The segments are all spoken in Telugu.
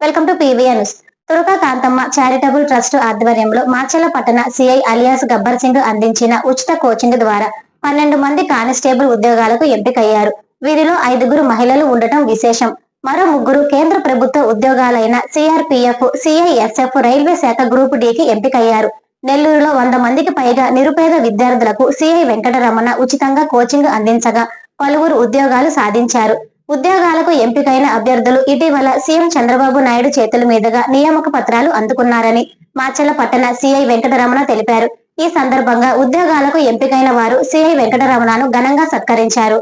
Welcome to PVR news Turaka Kantamma charitable trust ఆధ్వర్యంలో మాచల పట్టణ సిఐ అలియాస్ గబ్బర్ సింగ్ అందించిన ఉచిత కోచింగ్ ద్వారా పన్నెండు మంది కానిస్టేబుల్ ఉద్యోగాలకు ఎంపికయ్యారు. వీరిలో ఐదుగురు మహిళలు ఉండటం విశేషం. మరో ముగ్గురు కేంద్ర ప్రభుత్వ ఉద్యోగాలైన సిఆర్పిఎఫ్ సిఐఎస్ఎఫ్ రైల్వే శాఖ గ్రూప్ డి కి ఎంపికయ్యారు. నెల్లూరులో వంద మందికి పైగా నిరుపేద విద్యార్థులకు సిఐ వెంకటరమణ ఉచితంగా కోచింగ్ అందించగా పలువురు ఉద్యోగాలు సాధించారు. ఉద్యోగాలకు ఎంపికైన అభ్యర్థులు ఇటీవల సీఎం చంద్రబాబు నాయుడు చేతుల మీదుగా నియామక పత్రాలు అందుకున్నారని మాచల పట్టణ సిఐ వెంకటరమణ తెలిపారు. ఈ సందర్భంగా ఉద్యోగాలకు ఎంపికైన వారు సిఐ వెంకటరమణను ఘనంగా సత్కరించారు.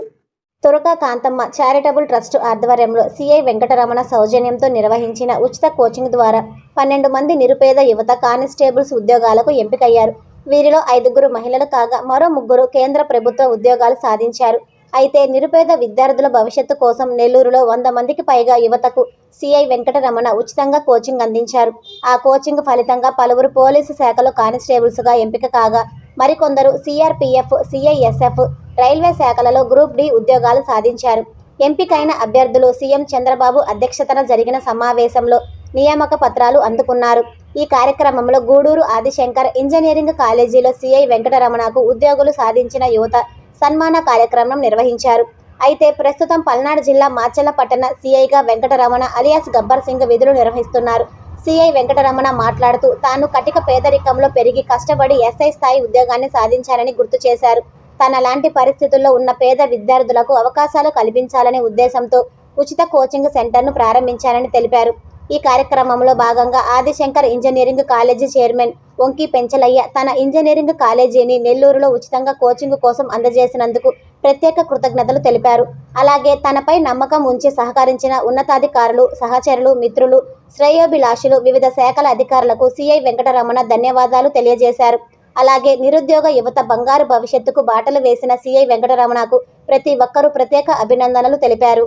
తురక కాంతమ్మ చారిటబుల్ ట్రస్ట్ ఆధ్వర్యంలో సిఐ వెంకటరమణ సౌజన్యంతో నిర్వహించిన ఉచిత కోచింగ్ ద్వారా పన్నెండు మంది నిరుపేద యువత కానిస్టేబుల్స్ ఉద్యోగాలకు ఎంపికయ్యారు. వీరిలో ఐదుగురు మహిళలు కాగా మరో ముగ్గురు కేంద్ర ప్రభుత్వ ఉద్యోగాలు సాధించారు. అయితే నిరుపేద విద్యార్థుల భవిష్యత్తు కోసం నెల్లూరులో వంద మందికి పైగా యువతకు సిఐ వెంకటరమణ ఉచితంగా కోచింగ్ అందించారు. ఆ కోచింగ్ ఫలితంగా పలువురు పోలీసు శాఖలో కానిస్టేబుల్స్గా ఎంపిక కాగా మరికొందరు సిఆర్పిఎఫ్ సిఐఎస్ఎఫ్ రైల్వే శాఖలలో గ్రూప్ డి ఉద్యోగాలు సాధించారు. ఎంపికైన అభ్యర్థులు సీఎం చంద్రబాబు అధ్యక్షతన జరిగిన సమావేశంలో నియామక పత్రాలు అందుకున్నారు. ఈ కార్యక్రమంలో గూడూరు ఆదిశంకర్ ఇంజనీరింగ్ కాలేజీలో సిఐ వెంకటరమణకు ఉద్యోగులు సాధించిన యువత సన్మాన కార్యక్రమం నిర్వహించారు. అయితే ప్రస్తుతం పల్నాడు జిల్లా మాచల్ల పట్టణ సిఐగా వెంకటరమణ అలియాస్ గబ్బర్ సింగ్ విధులు నిర్వహిస్తున్నారు. సిఐ వెంకటరమణ మాట్లాడుతూ తాను కటిక పేదరికంలో పెరిగి కష్టపడి ఎస్ఐ స్థాయి ఉద్యోగాన్ని సాధించారని గుర్తు చేశారు. తన లాంటి పరిస్థితుల్లో ఉన్న పేద విద్యార్థులకు అవకాశాలు కల్పించాలనే ఉద్దేశంతో ఉచిత కోచింగ్ సెంటర్ను ప్రారంభించారని తెలిపారు. ఈ కార్యక్రమంలో భాగంగా Adishankar engineering college chairman Vanki Penchalaiah తన ఇంజనీరింగ్ కాలేజీని నెల్లూరులో ఉచితంగా కోచింగ్ కోసం అందజేసినందుకు ప్రత్యేక కృతజ్ఞతలు తెలిపారు. అలాగే తనపై నమ్మకం ఉంచి సహకరించిన ఉన్నతాధికారులు సహచరులు మిత్రులు శ్రేయోభిలాషులు వివిధ శాఖల అధికారులకు సిఐ వెంకటరమణ ధన్యవాదాలు తెలియజేశారు. అలాగే నిరుద్యోగ యువత బంగారు భవిష్యత్తుకు బాటలు వేసిన సిఐ వెంకటరమణకు ప్రతి ఒక్కరూ ప్రత్యేక అభినందనలు తెలిపారు.